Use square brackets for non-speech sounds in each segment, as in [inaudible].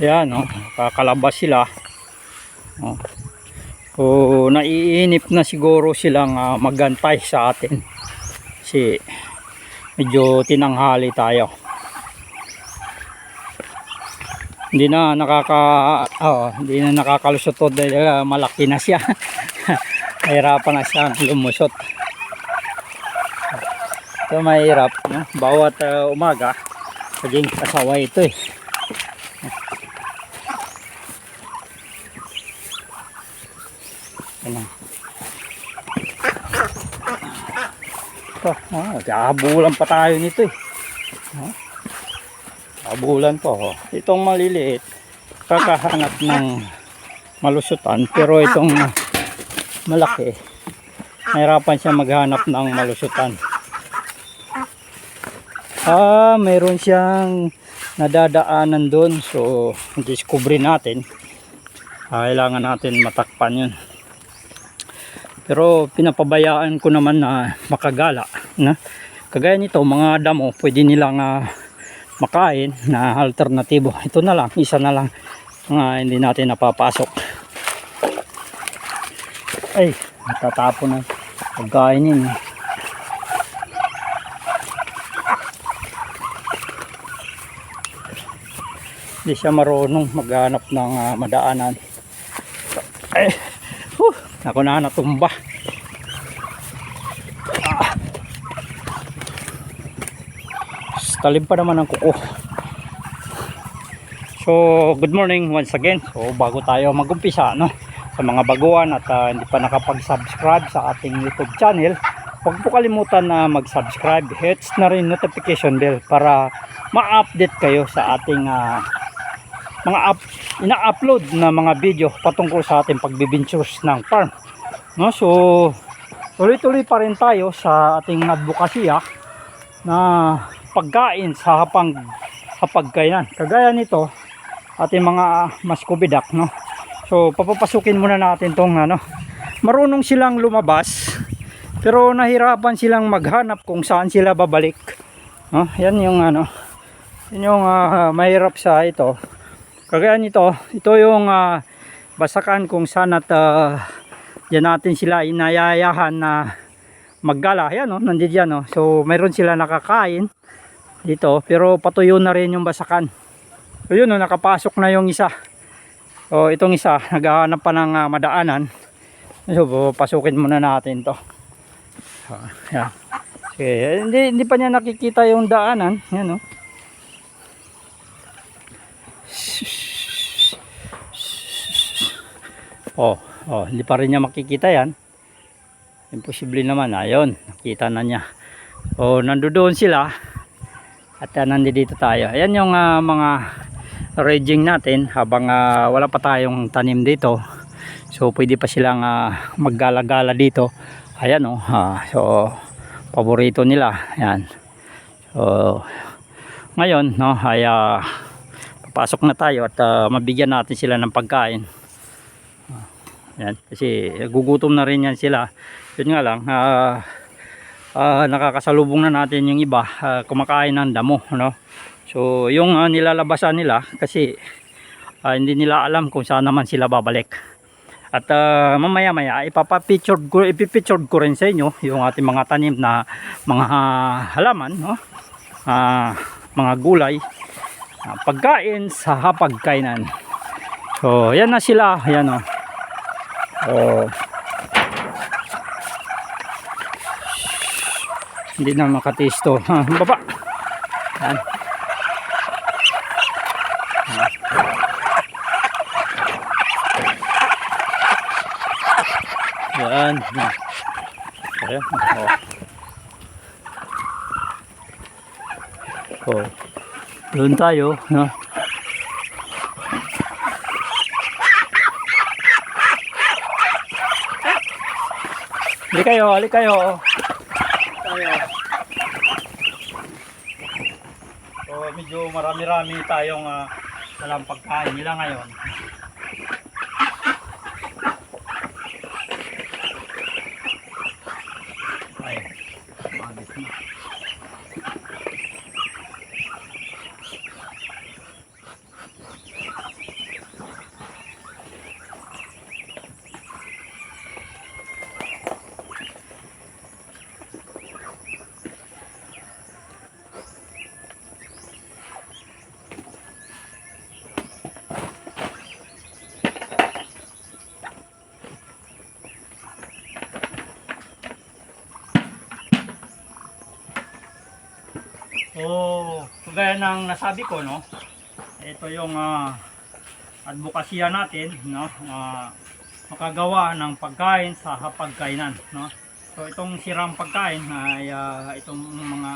Yan, oh, kakalabas sila. Oh. So, naiinip na siguro silang ah, magantay sa atin. Kasi medyo tinanghali tayo. Hindi na nakaka oh, hindi na nakakalusot dahil ah, malaki na siya. [laughs] Mahirapan na siya lumusot. Ito mahirap, no? Bawat ah, umaga, naging kasaway ito eh. Ito, ah, kabulan pa tayo nito eh. Ah, Kabulan pa oh. Itong maliliit, kakahanap ng malusutan. Pero itong ah, malaki, mahirapan siya maghanap ng malusutan. Ah, mayroon siyang nadadaanan doon. So, discovery natin. Ah, kailangan natin matakpan yun. Pero pinapabayaan ko naman na makagala. Na? Kagaya nito, mga damo, pwede nilang ah, makain na alternatibo. Ito na lang, isa na lang nga hindi natin napapasok. Ay, natatapon na pagkain yun. eh. Hindi siya marunong maghanap ng ah, madaanan. Ako na natumba. Ah. Talim pa naman ang kuko. So, good morning once again. So, bago tayo magumpisa, no? Sa mga baguhan at ah, hindi pa nakapag-subscribe sa ating YouTube channel, huwag po kalimutan na mag-subscribe. Hits na rin notification bell para ma-update kayo sa ating ah, mga up, ina-upload na mga video patungkol sa ating pagbibintures ng farm. No? So, tuloy-tuloy pa rin tayo sa ating advokasya na pagkain sa hapang hapagkainan. Kagaya nito, ating mga maskubidak, no? So, papapasukin muna natin tong ano. Marunong silang lumabas, pero nahirapan silang maghanap kung saan sila babalik. No? Yan yung ano, yan yung ah, mahirap sa ito. Kagaya nito, ito yung ah, basakan kung saan at ah, diyan natin sila inayayahan na maggala. Yan, no? nandiyan yan. No? So, mayroon sila nakakain dito pero patuyo na rin yung basakan so yun no, nakapasok na yung isa o itong isa naghahanap pa ng ah, madaanan so pasukin muna natin to Ah, yan. Okay, hindi, hindi pa niya nakikita yung daanan yan no oh, oh hindi pa rin niya makikita yan imposible naman ayun nakita na niya oh nandoon sila at uh, nandito tayo. Ayan yung ah, mga raging natin habang ah, wala pa tayong tanim dito. So pwede pa silang ah, maggala-gala dito. Ayan oh. ah, so paborito nila. Ayan. So ngayon no ay ah, papasok na tayo at ah, mabigyan natin sila ng pagkain. Ayan, kasi gugutom na rin yan sila. Yun nga lang, ah, ah, nakakasalubong na natin yung iba ah, kumakain ng damo no? So yung ah, nilalabasan nila kasi ah, hindi nila alam kung saan naman sila babalik. At ah, mamaya maya ipapapicture ko ipipicture ko rin sa inyo yung ating mga tanim na mga ah, halaman no? Ah, mga gulay ah, pagkain sa hapagkainan. So yan na sila yan oh oh hindi na makatisto [laughs] baba yan yan ayan oh. oh. doon tayo no? Hali kayo, hali kayo. Tayo. So, medyo marami-rami tayong uh, walang pagkain nila ngayon. Ay, mabit na. So, kagaya ng nasabi ko, no, ito yung ah, advokasya natin, no, na makagawa ng pagkain sa hapagkainan, no. So, itong sirang pagkain ay ah, itong mga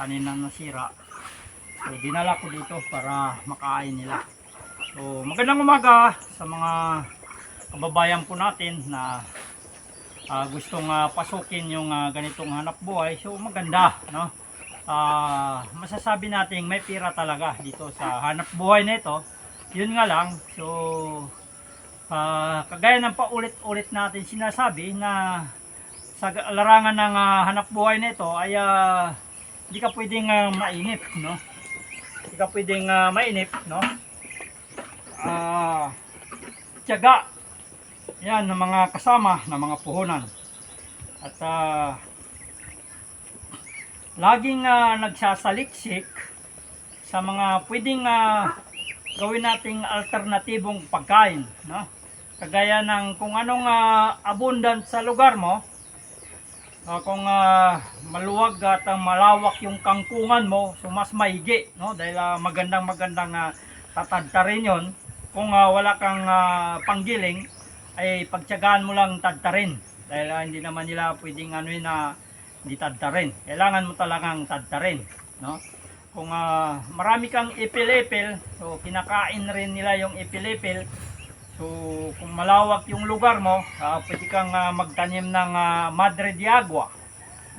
kanina nasira. So, dinala ko dito para makain nila. So, magandang umaga sa mga kababayan po natin na ah, gustong ah, pasukin yung ah, ganitong hanap buhay. So, maganda, no? Ah, masasabi natin may pira talaga dito sa hanap buhay nito. Yun nga lang, so ah, kagaya ng paulit-ulit natin sinasabi na sa larangan ng ah, hanap buhay nito ay ah, hindi ka pwedeng ah, mainip, no? Hindi ka pwedeng ah, mainip, no? Ah, tiyaga. Yan ng mga kasama ng mga puhunan. At ah, laging ah, nagsasaliksik sa mga pwedeng ah, gawin nating alternatibong pagkain, no? Kagaya ng kung anong ah, abundant sa lugar mo, ah, kung ah, maluwag at ah, malawak yung kangkungan mo, so mas maigi, no? Dahil ah, magandang magandang uh, tatadtarin yon. Kung ah, wala kang ah, panggiling, ay pagtyagaan mo lang tadtarin. Dahil ah, hindi naman nila pwedeng ano na hindi tadtarin. Kailangan mo talagang tadtarin, no? Kung ah, marami kang ipil-ipil, so kinakain rin nila yung ipil-ipil. So kung malawak yung lugar mo, ah, pwede kang ah, magtanim ng ah, Madre de Agua,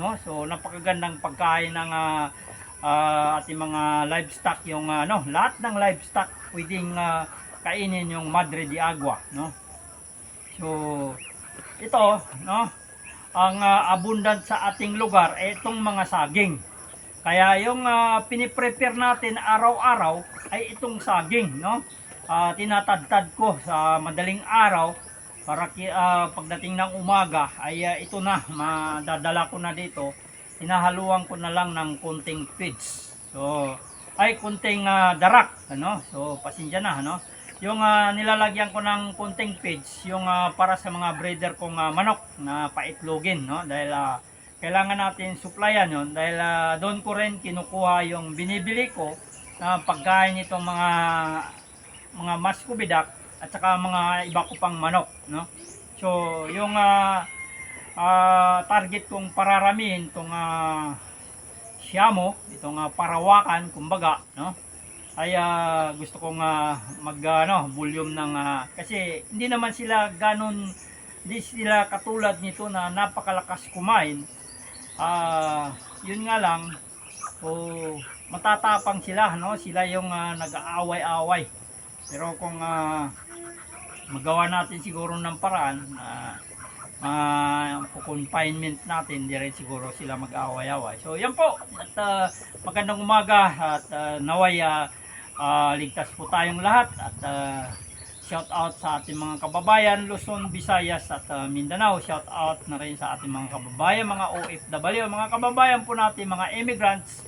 no? So napakagandang pagkain ng ah, ah, ating mga livestock yung ano, lahat ng livestock pwedeng ah, kainin yung Madre de Agua, no? So ito, no? Ang ah, abundant sa ating lugar ay itong mga saging. Kaya yung ah, piniprepare natin araw-araw ay itong saging, no? Ah, tinatadtad ko sa madaling araw para ah, pagdating ng umaga ay ah, ito na madadala ko na dito. Hinahaluan ko na lang ng kunting feeds. So ay kunting ah, darak, ano? So pasensya na, ano? Yung ah, nilalagyan ko ng kunting feeds, yung ah, para sa mga breeder kong ah, manok na paitlogin, no? Dahil ah, kailangan natin supplyan yon dahil ah, doon ko rin kinukuha yung binibili ko na pagkain nitong mga mga maskubidak at saka mga iba ko pang manok, no? So, yung ah, ah, target kong pararamihin itong uh, siyamo, itong ah, parawakan, kumbaga, no? Ay ah, gusto kong ah, mag ano, volume ng ah, kasi hindi naman sila ganon hindi sila katulad nito na napakalakas kumain. Ah, yun nga lang, o matatapang sila, no? Sila yung ah, nag-aaway-away. Pero kung ah, magawa natin siguro ng paraan na uh, confinement natin, di rin siguro sila mag-aaway-away. So, yan po. At ah, magandang umaga at ah, naway ah, ah, ligtas po tayong lahat at ah, shout out sa ating mga kababayan Luzon, Visayas at ah, Mindanao. Shout out na rin sa ating mga kababayan, mga OFW, mga kababayan po natin, mga immigrants.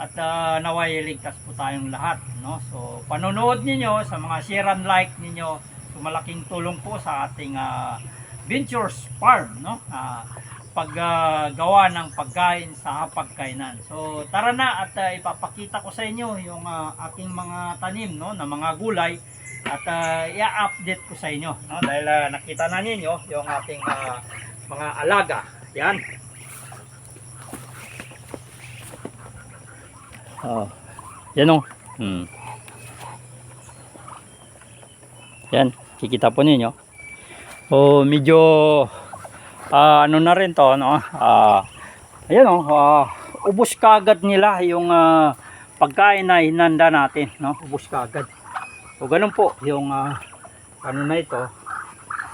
At ah, naway ligtas po tayong lahat no? So panonood ninyo sa mga share and like ninyo. So malaking tulong po sa ating ah, Ventures Farm no? Ah, paggawa ng pagkain sa hapagkainan so tara na at ah, ipapakita ko sa inyo yung ah, aking mga tanim no na mga gulay at ah, i-update ko sa inyo no dahil ah, nakita na ninyo yung ating ah, mga alaga yan Oh. Yan oh. Hmm. Yan, kikita po ninyo. Oh, medyo ah, ano na rin to, no? Ah, ayan oh, ah, ubos kagad nila yung ah, pagkain na hinanda natin, no? Ubos kagad. O ganun po yung ah, ano na ito.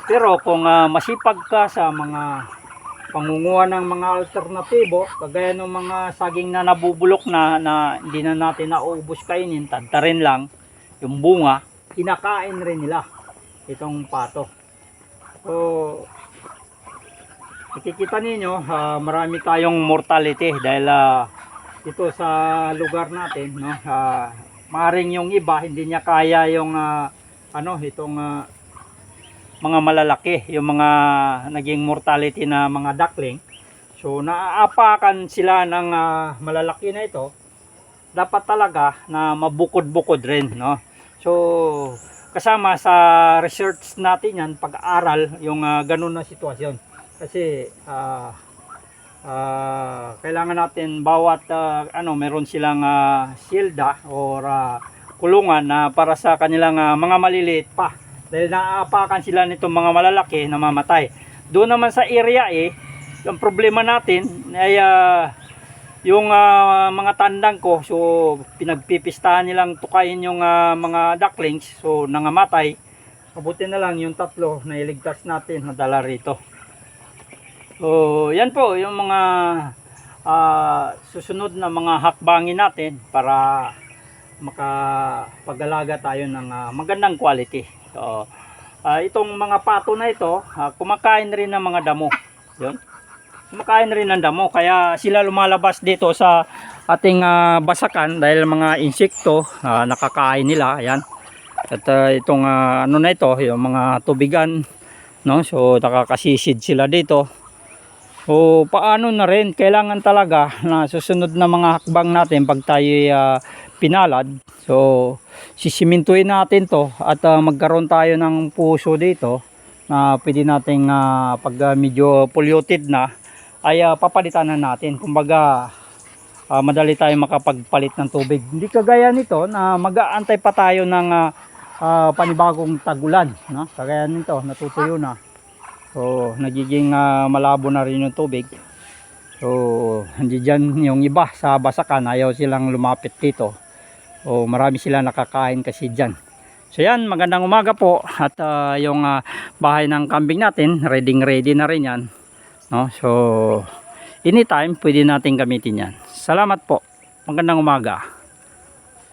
Pero kung ah, masipag ka sa mga pangunguha ng mga alternatibo, kagaya ng mga saging na nabubulok na, na hindi na natin nauubos kainin, tadtarin lang, yung bunga, kinakain rin nila itong pato. So, nakikita ninyo, ah, marami tayong mortality dahil ah, ito sa lugar natin, no, ah, maring yung iba, hindi niya kaya yung ah, ano, itong ah, mga malalaki, yung mga naging mortality na mga duckling. So naaapakan sila ng ah, malalaki na ito dapat talaga na mabukod-bukod rin, no? So, kasama sa research natin yan, pag-aaral, yung ah, ganun na sitwasyon. Kasi, ah, ah, kailangan natin bawat, ah, ano, meron silang uh, silda or ah, kulungan na para sa kanilang ah, mga maliliit pa. Dahil naaapakan sila nitong mga malalaki na mamatay. Doon naman sa area eh, yung problema natin ay ah, yung ah, mga tandang ko, so pinagpipistahan nilang tukayin yung ah, mga ducklings, so nangamatay. Mabuti na lang yung tatlo na iligtas natin nadala rito. So, yan po yung mga ah, susunod na mga hakbangin natin para makapag-alaga tayo ng ah, magandang quality. So, ah, itong mga pato na ito, ah, kumakain rin ng mga damo. Yun. Kumakain rin ng damo kaya sila lumalabas dito sa ating ah, basakan dahil mga insekto ah, nakakain nila. Ayan. At ah, itong ah, ano na ito, yung mga tubigan, no? So nakakasisid sila dito. O paano na rin, kailangan talaga na susunod na mga hakbang natin pag tayo ah, pinalad. So sisimintuin natin to at ah, magkaroon tayo ng puso dito na pwede nating ah, pag ah, medyo polluted na ay ah, papalitan na natin. Kumbaga ah, madali tayo makapagpalit ng tubig. Hindi kagaya nito na mag-aantay pa tayo ng ah, ah, panibagong tagulan. No? Kagaya nito, natutuyo na. So, nagiging ah, malabo na rin yung tubig. So, hindi dyan yung iba sa basakan, ayaw silang lumapit dito. O marami sila nakakain kasi dyan. So yan, magandang umaga po at ah, yung ah, bahay ng kambing natin, ready ready na rin yan. No? So, anytime pwede natin gamitin yan. Salamat po. Magandang umaga.